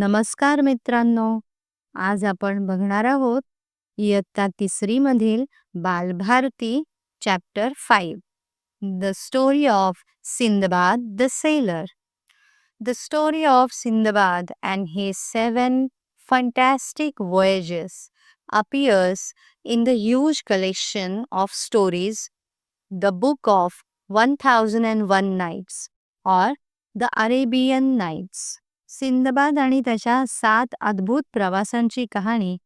नमस्कार मित्रांनो आज आपण बघणार आहोत इयत्ता तिसरी मधील Balbharati chapter five the story of Sindbad the sailor the story of Sindbad and his seven fantastic voyages appears in the huge collection of stories the book of 1001 nights or the Arabian Nights सिंदबाद आणि त्याच्या सात अद्भुत प्रवासांची कहाणी.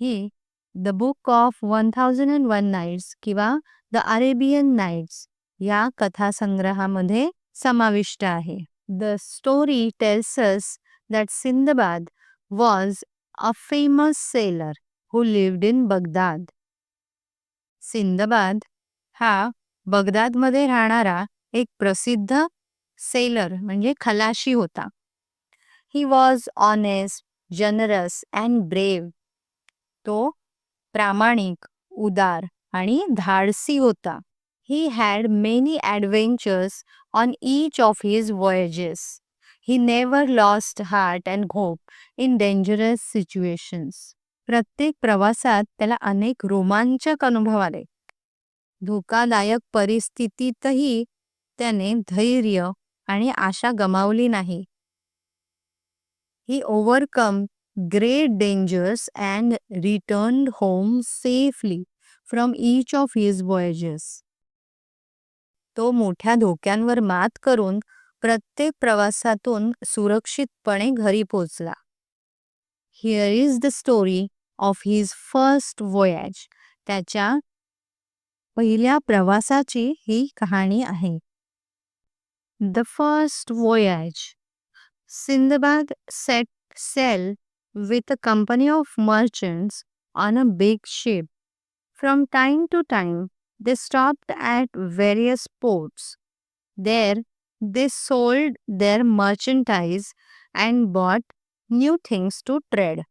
ही the book of one thousand and one nights किंवा the Arabian nights या कथासंग्रहामध्ये समाविष्ट आहे. The story tells that Sindbad was a famous sailor who lived in Baghdad. Sindbad हा बगदादमध्ये राहणारा एक प्रसिद्ध सेलर म्हणजे खलाशी होता. He was honest generous and brave तो प्रामाणिक उदार आणि धाडसी होता. He had many adventures on each of his voyages he never lost heart and hope in dangerous situations प्रत्येक प्रवासात त्याला अनेक रोमांचक अनुभव आले. धोकादायक परिस्थितीतही त्याने धैर्य आणि आशा गमावली नाही. He overcome great dangers and returned home safely from each of his voyages. तो मोठ्या धोक्यांवर मात करून प्रत्येक प्रवासातून सुरक्षितपणे घरी पोचला here is the story of his first voyage त्याच्या पहिल्या प्रवासाची ही कहाणी आहे. The first voyage Sindbad set sail with a company of merchants on a big ship. From time to time, they stopped at various ports. There, they sold their merchandise and bought new things to trade.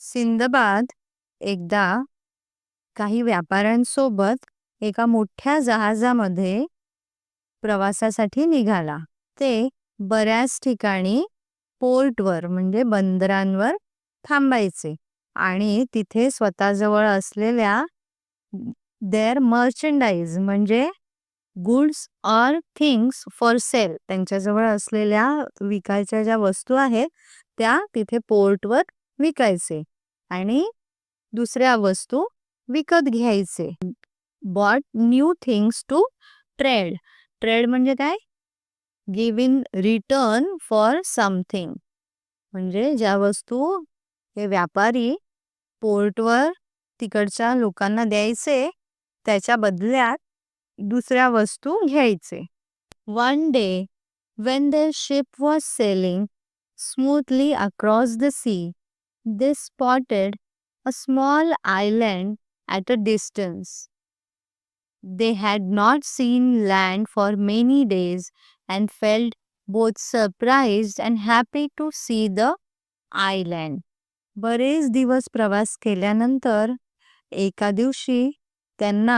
Sindbad एकदा काही व्यापाऱ्यांसोबत एका मोठ्या जहाजामध्ये प्रवासासाठी निघाला ते बऱ्याच ठिकाणी पोर्टवर म्हणजे बंदरांवर थांबायचे. आणि तिथे स्वतःजवळ असलेल्या देअर मर्चंडाईज म्हणजे goods or things for sale त्यांच्याजवळ असलेल्या विकायच्या ज्या वस्तू आहेत त्या तिथे पोर्टवर विकायचे. आणि दुसऱ्या वस्तू विकत घ्यायचे. Bought new things to trade trade म्हणजे काय? Give in return for something म्हणजे ज्या वस्तू हे व्यापारी पोर्टवर तिकडच्या लोकांना द्यायचे त्याच्या बदल्यात दुसऱ्या वस्तू घ्यायचे. One day when the ship was sailing smoothly across the sea they spotted a small island at a distance they had not seen land for many days and felt both surprised and happy to see the island. बरेच दिवस प्रवास केल्यानंतर एका दिवशी त्यांना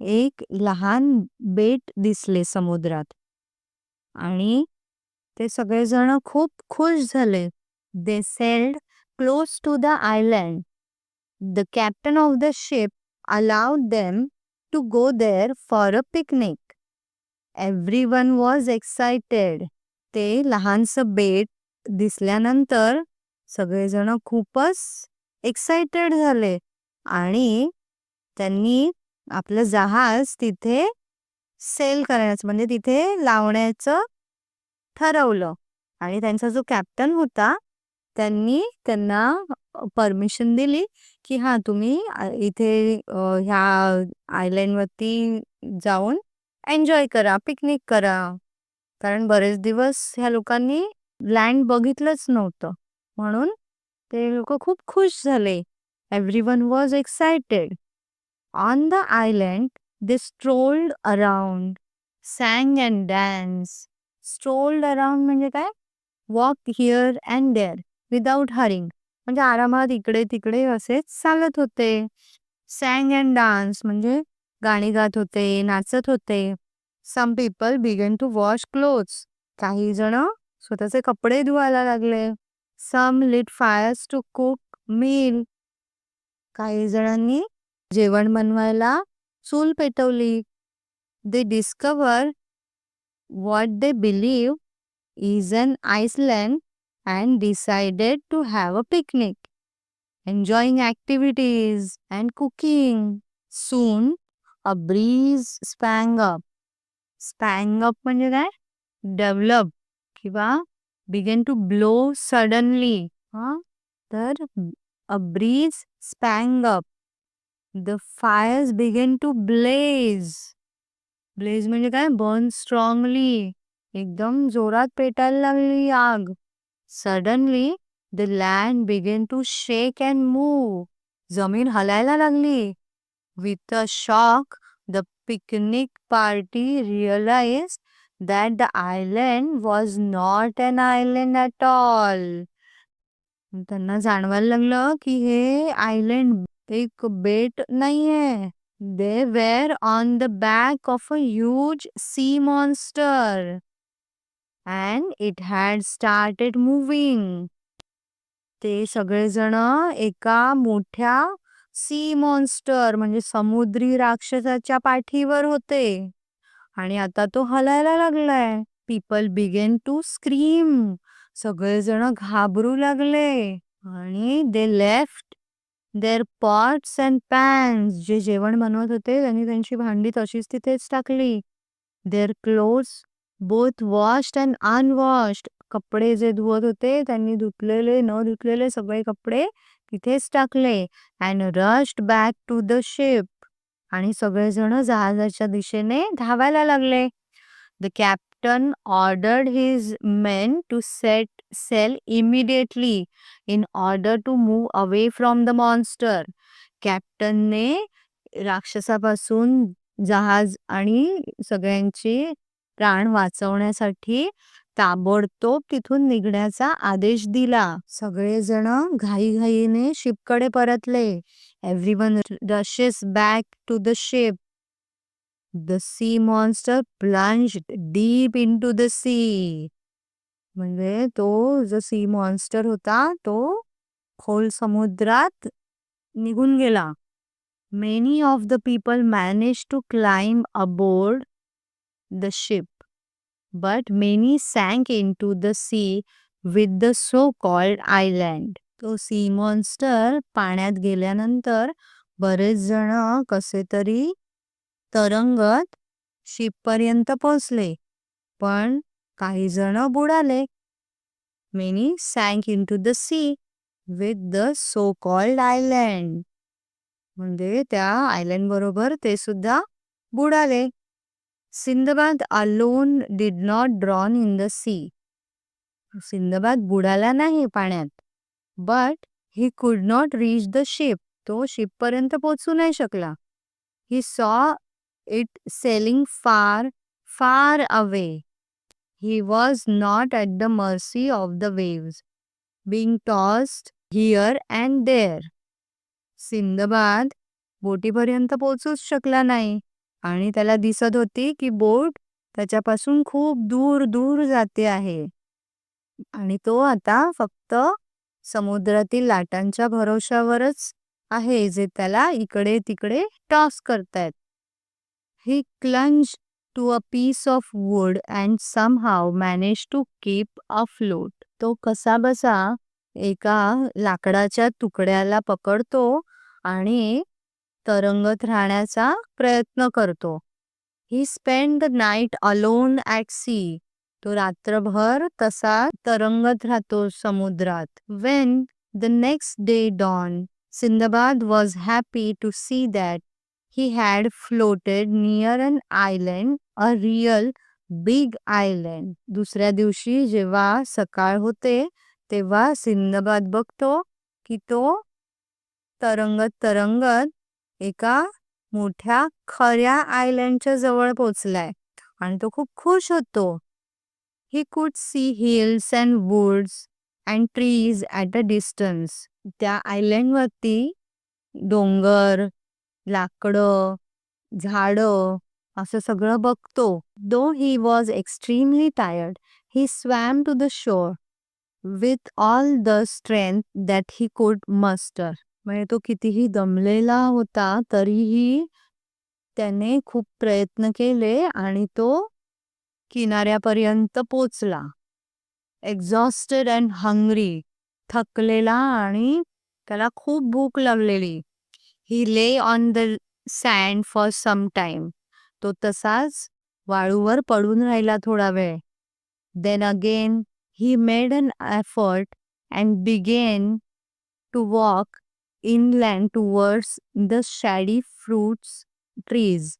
एक लहान बेट दिसले समुद्रात. आणि ते सगळेजण खूप खुश झाले. They sailed close to the island the captain of the ship allowed them to go there for a picnic Everyone was excited. ते लहानसं बेट दिसल्यानंतर सगळेजण खूपच एक्साइटेड झाले आणि त्यांनी आपलं जहाज तिथे सेल करायचं म्हणजे तिथे लावण्याचं ठरवलं आणि त्यांचा जो कॅप्टन होता त्यांनी त्यांना परमिशन दिली की हा तुम्ही इथे ह्या आयलँडवरती जाऊन एन्जॉय करा पिकनिक करा. कारण बरेच दिवस ह्या लोकांनी लँड बघितलंच नव्हतं. म्हणून ते लोक खूप खुश झाले. Everyone was excited on the island they strolled around sang and danced strolled around म्हणजे काय? Walk here and there without hurrying म्हणजे आरामात इकडे तिकडे असेच चालत होते. सँग अँड डान्स म्हणजे गाणी गात होते नाचत होते. Some people began to wash clothes काही जण स्वतःचे कपडे धुवायला लागले. Some lit fires to cook meal काही जणांनी जेवण बनवायला चूल पेटवली. They discover what they believe is an Iceland and decided to have a picnic, enjoying activities and cooking. Soon, a breeze sprang up. Sprang up म्हणजे काय? Develop किंवा began to blow suddenly. हा? तर a breeze sprang up. The fires began to blaze. Blaze म्हणजे काय burn strongly एकदम जोरात पेटायला लागली आग suddenly the land began to shake and move जमीन हलायला लागली. With a shock the picnic party realise that the island was not an island at all त्यांना जाणवायला लागलं की हे आयलँड एक बेट नाहीये. They were on the back of a huge sea monster. And it had started moving ते सगळेजण एका मोठ्या सी मॉन्स्टर म्हणजे समुद्री राक्षसाच्या पाठीवर होते. आणि आता तो हलायला लागलाय. पीपल बिगेन टू स्क्रीम सगळेजण घाबरू लागले. आणि they left their pots and pans जे जेवण बनवत होते त्यांनी त्यांची भांडी तशीच तिथेच टाकली. Their clothes both washed and unwashed कपडे जे धुवत होते त्यांनी धुतलेले न धुतलेले सगळे कपडे तिथेच टाकले and rushed back to the ship आणि सगळेजण जहाजाच्या दिशेने धावायला लागले. The captain ordered his men to set sail immediately in order to move away from the monster कॅप्टनने राक्षसापासून जहाज आणि सगळ्यांची प्राण वाचवण्यासाठी ताबडतोब तिथून निघण्याचा आदेश दिला. सगळेजण घाईघाईने शिपकडे परतले. Everyone rushes back to the ship the sea monster plunged deep into the sea म्हणजे तो जो सी मॉन्स्टर होता तो खोल समुद्रात निघून गेला. Many of the people manage to climb aboard the ship but many sank into the sea with the so called island तो सी मॉन्स्टर पाण्यात गेल्यानंतर बरेच जण कसे तरी तरंगत शिप पर्यंत पोहोचले. पण काही जण बुडाले. Many sank into the sea with the so called island म्हणजे त्या आयलँड बरोबर ते सुद्धा बुडाले. Sindbad alone did not drown in the sea Sindbad बुडाला नाही पाण्यात. But he could not reach the ship तो शिप पर्यंत पोहोचू नाही शकला. He saw it sailing far far away he was not at the mercy of the waves being tossed here and there. Sindbad बोटीपर्यंत पोहोचूच शकला नाही. आणि त्याला दिसत होती की बोट त्याच्यापासून खूप दूर दूर जाते आहे. आणि तो आता फक्त समुद्रातील लाटांच्या भरोशावरच आहे जे त्याला इकडे तिकडे टॉस करतायत. He clung to a piece of wood and somehow manage to keep afloat तो कसा बसा एका लाकडाच्या तुकड्याला पकडतो आणि तरंगत राहण्याचा प्रयत्न करतो. He spend the night alone at sea तो रात्रभर तसा तरंगत राहतो समुद्रात. When the next day dawn Sindbad was happy to see that he had floated near an island a real big island दुसऱ्या दिवशी जेव्हा सकाळ होते तेव्हा सिंदबाद बघतो की तो तरंगत तरंगत एका मोठ्या खऱ्या आयलँडच्या जवळ पोचलाय आणि तो खूप खुश होतो. He could see hills and woods and trees at a distance त्या आयलँडवरती डोंगर लाकडं झाडं असं सगळं बघतो. Though he was extremely tired he swam to the shore with all the strength that he could muster म्हणजे तो कितीही दमलेला होता तरीही त्याने खूप प्रयत्न केले आणि तो किनाऱ्यापर्यंत पोचला. एक्झॉस्टेड अँड हंग्री थकलेला आणि त्याला खूप भूक लागलेली. He lay on the sand for some time तो तसाच वाळूवर पडून राहिला थोडा वेळ. Then again he made an effort and began to walk inland towards the shady fruits trees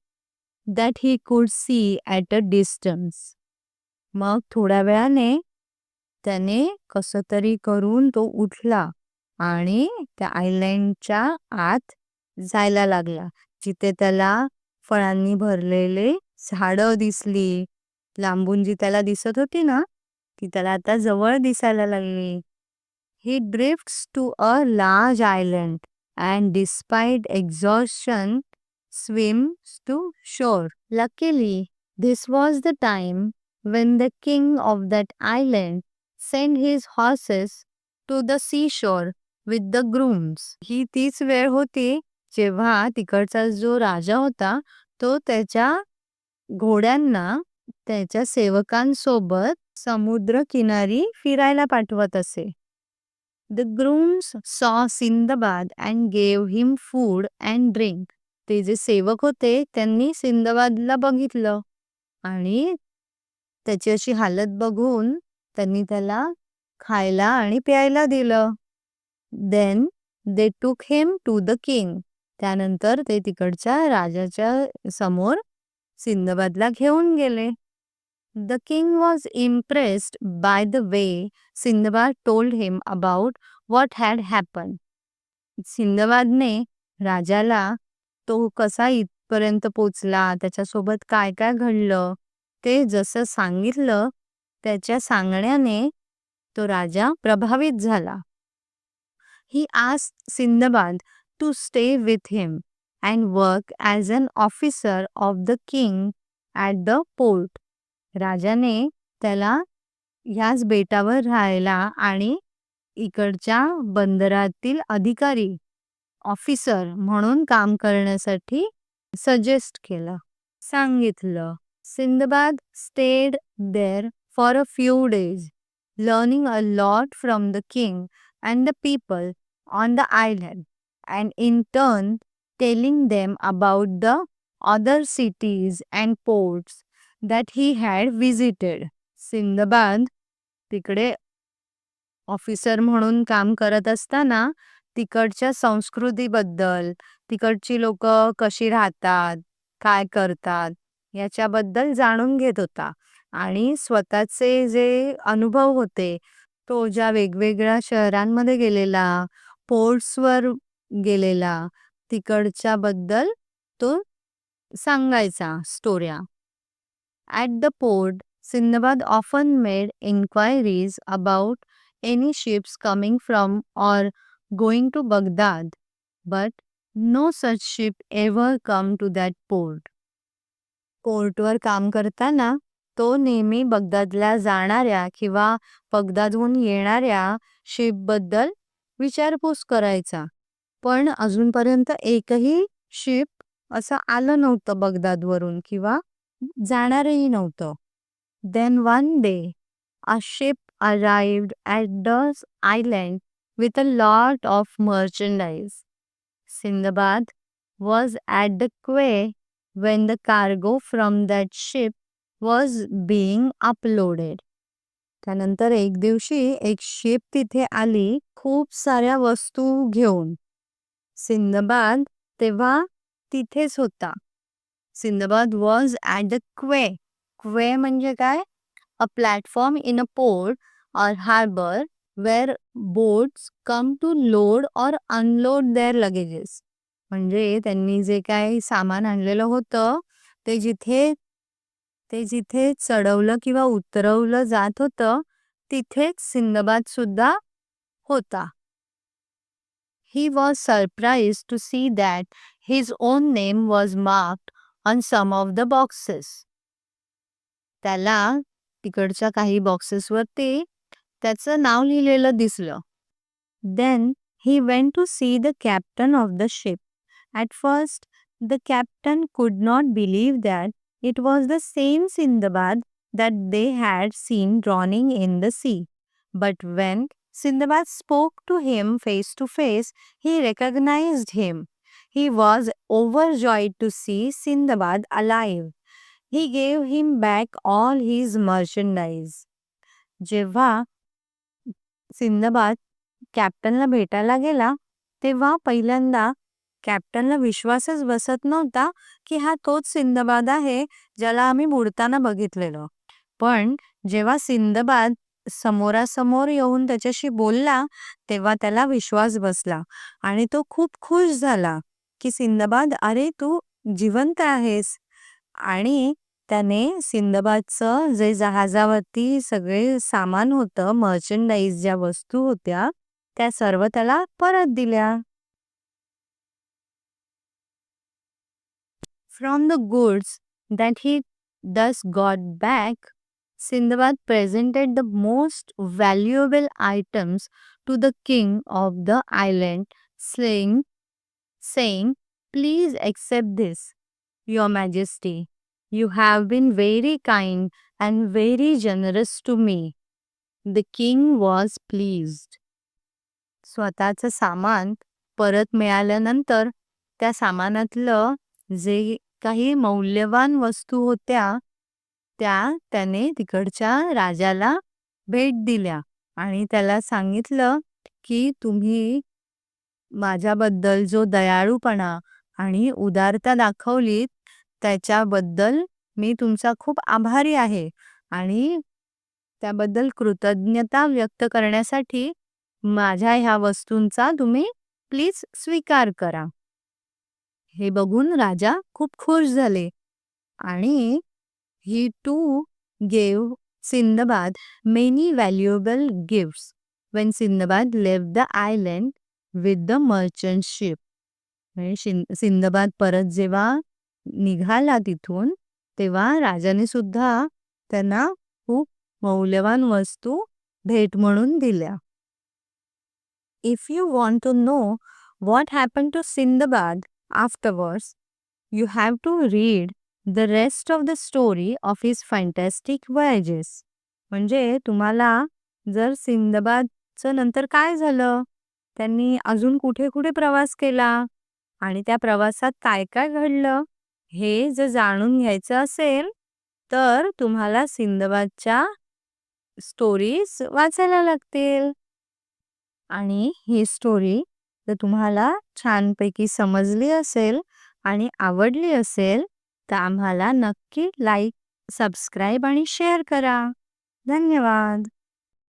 that he could see at a distance मग थोड्या वेळाने त्याने कसं तरी करून तो उठला आणि त्या आयलँडच्या आत जायला लागला. जिथे त्याला फळांनी भरलेले झाडं दिसली. लांबून जी त्याला दिसत होती ना ती त्याला आता जवळ दिसायला लागली. He drifts to a large island and despite exhaustion swims to shore. Luckily, this was the time when the king of that island sent his horses to the seashore with the grooms. ही तीच वेळ होती जेव्हा तिकडचा जो राजा होता तो त्याच्या घोड्यांना त्याच्या सेवकांसोबत समुद्र किनारी फिरायला पाठवत असे The grooms saw Sindbad and gave him food and drink. ते जे सेवक होते त्यांनी सिंदबादला बघितलं. आणि त्याची अशी हालत बघून त्यांनी त्याला खायला आणि प्यायला दिलं. देन दे टूक हिम टू द किंग त्यानंतर ते तिकडच्या राजाच्या समोर सिंदबादला घेऊन गेले. The king was impressed by the way Sindbad told him about what had happen सिंदबादने राजाला तो कसा इथपर्यंत पोचला? त्याच्यासोबत काय काय घडलं? ते जसं सांगितलं त्याच्या सांगण्याने तो राजा प्रभावित झाला. ही आज Sindbad to stay with him and work as an officer of the king at the port राजाने त्याला ह्याच बेटावर राहायला आणि इकडच्या बंदरातील अधिकारी ऑफिसर म्हणून काम करण्यासाठी सजेस्ट केलं. सांगितलं Sindbad stayed there for a few days learning a lot from the king and the people on the island and in turn telling them about the other cities and ports that he had visited Sindbad तिकडे officer म्हणून काम करत असताना तिकडच्या संस्कृतीबद्दल तिकडची लोक कशी राहतात काय करतात याच्याबद्दल जाणून घेत होता. आणि स्वतःचे जे अनुभव होते तो ज्या वेगवेगळ्या शहरांमध्ये गेलेला पोर्ट्सवर गेलेला तिकडच्या बद्दल तो सांगायचा स्टोऱ्या. At the port Sindbad often made enquiries about any ships coming from or going to Baghdad but no such ship ever come to that port पोर्टवर काम करताना तो नेहमी बगदादला जाणाऱ्या किंवा बगदादहून येणाऱ्या शिपबद्दल विचारपूस करायचा. पण अजूनपर्यंत एकही शिप असं आलं नव्हतं बगदादवरून किंवा जाणारही नव्हतं. Then one day a ship arrived at the island with a lot of merchandise Sindbad was at the quay when the cargo from that ship was being uploaded त्यानंतर एक दिवशी एक शिप तिथे आली खूप साऱ्या वस्तू घेऊन. सिंदबाद तेव्हा तिथेच होता. सिंदबाद वॉज ॲट द क्वे क्वे म्हणजे काय? A platform in a port or harbour where boats come to load or unload their luggages म्हणजे त्यांनी जे काही सामान आणलेलं होतं ते जिथे ते जिथे चढवलं किंवा उतरवलं जात होतं तिथेच सिंदबाद सुद्धा होता. He was surprise to see that his own name was marked On some of the boxes त्याला तिकडच्या काही बॉक्सेसवर ते त्याचं नाव लिहिलेलं दिसलं. Then he went to see the captain of the ship. At first, the captain could not believe that it was the same Sindbad that they had seen drowning in the sea. But when Sindbad spoke to him face to face, he recognized him. He was overjoyed to see Sindbad alive. He gave him back all his merchandise. जेव्हा Sinbad कॅप्टनला भेटायला गेला तेव्हा पहिल्यांदा कॅप्टनला विश्वासच बसत नव्हता की हा तोच सिंदबाद आहे ज्याला आम्ही बुडताना बघितलेलो पण जेव्हा सिंदबाद समोरासमोर येऊन त्याच्याशी बोलला तेव्हा त्याला विश्वास बसला आणि तो खूप खुश झाला की सिंदबाद अरे तू जिवंत आहेस. आणि त्याने सिंदबादचं जे जहाजावरती सगळे सामान होतं मर्चंडाईज ज्या वस्तू होत्या त्या सर्व त्याला परत दिल्या. From the goods that he thus got back Sindbad presented the most valuable items to the king of the island, saying, saying, Please accept this, your majesty. You have been very kind and very generous to me. The king was pleased. स्वतःचं सामान परत मिळाल्यानंतर त्या सामानातलं जे काही मौल्यवान वस्तू होत्या त्या त्याने तिकडच्या राजाला भेट दिल्या आणि त्याला सांगितलं की तुम्ही माझ्याबद्दल जो दयाळूपणा आणि उदारता दाखवलीत त्याच्याबद्दल मी तुमचा खूप आभारी आहे आणि त्याबद्दल कृतज्ञता व्यक्त करण्यासाठी माझ्या ह्या वस्तूंचा तुम्ही प्लीज स्वीकार करा. हे बघून राजा खूप खुश झाले आणि he too gave Sindbad many valuable gifts when Sindbad left the island with the merchant ship म्हणजे सिंधबाद परत जेव्हा निघाला तिथून तेव्हा राजाने सुद्धा त्यांना खूप मौल्यवान वस्तू भेट म्हणून दिल्या. If you want to know what happen to Sinbad afterwards you have to read the rest of the story of his fantastic voyages म्हणजे तुम्हाला जर सिंधबादचं नंतर काय झालं? त्यांनी अजून कुठे कुठे प्रवास केला? आणि त्या प्रवासात काय काय घडलं? हे जर जाणून घ्यायचं असेल तर तुम्हाला सिंदबादच्या स्टोरीज वाचायला लागतील. आणि ही स्टोरी जर तुम्हाला छानपैकी समजली असेल आणि आवडली असेल तर आम्हाला नक्की लाईक सबस्क्राईब आणि शेअर करा. धन्यवाद!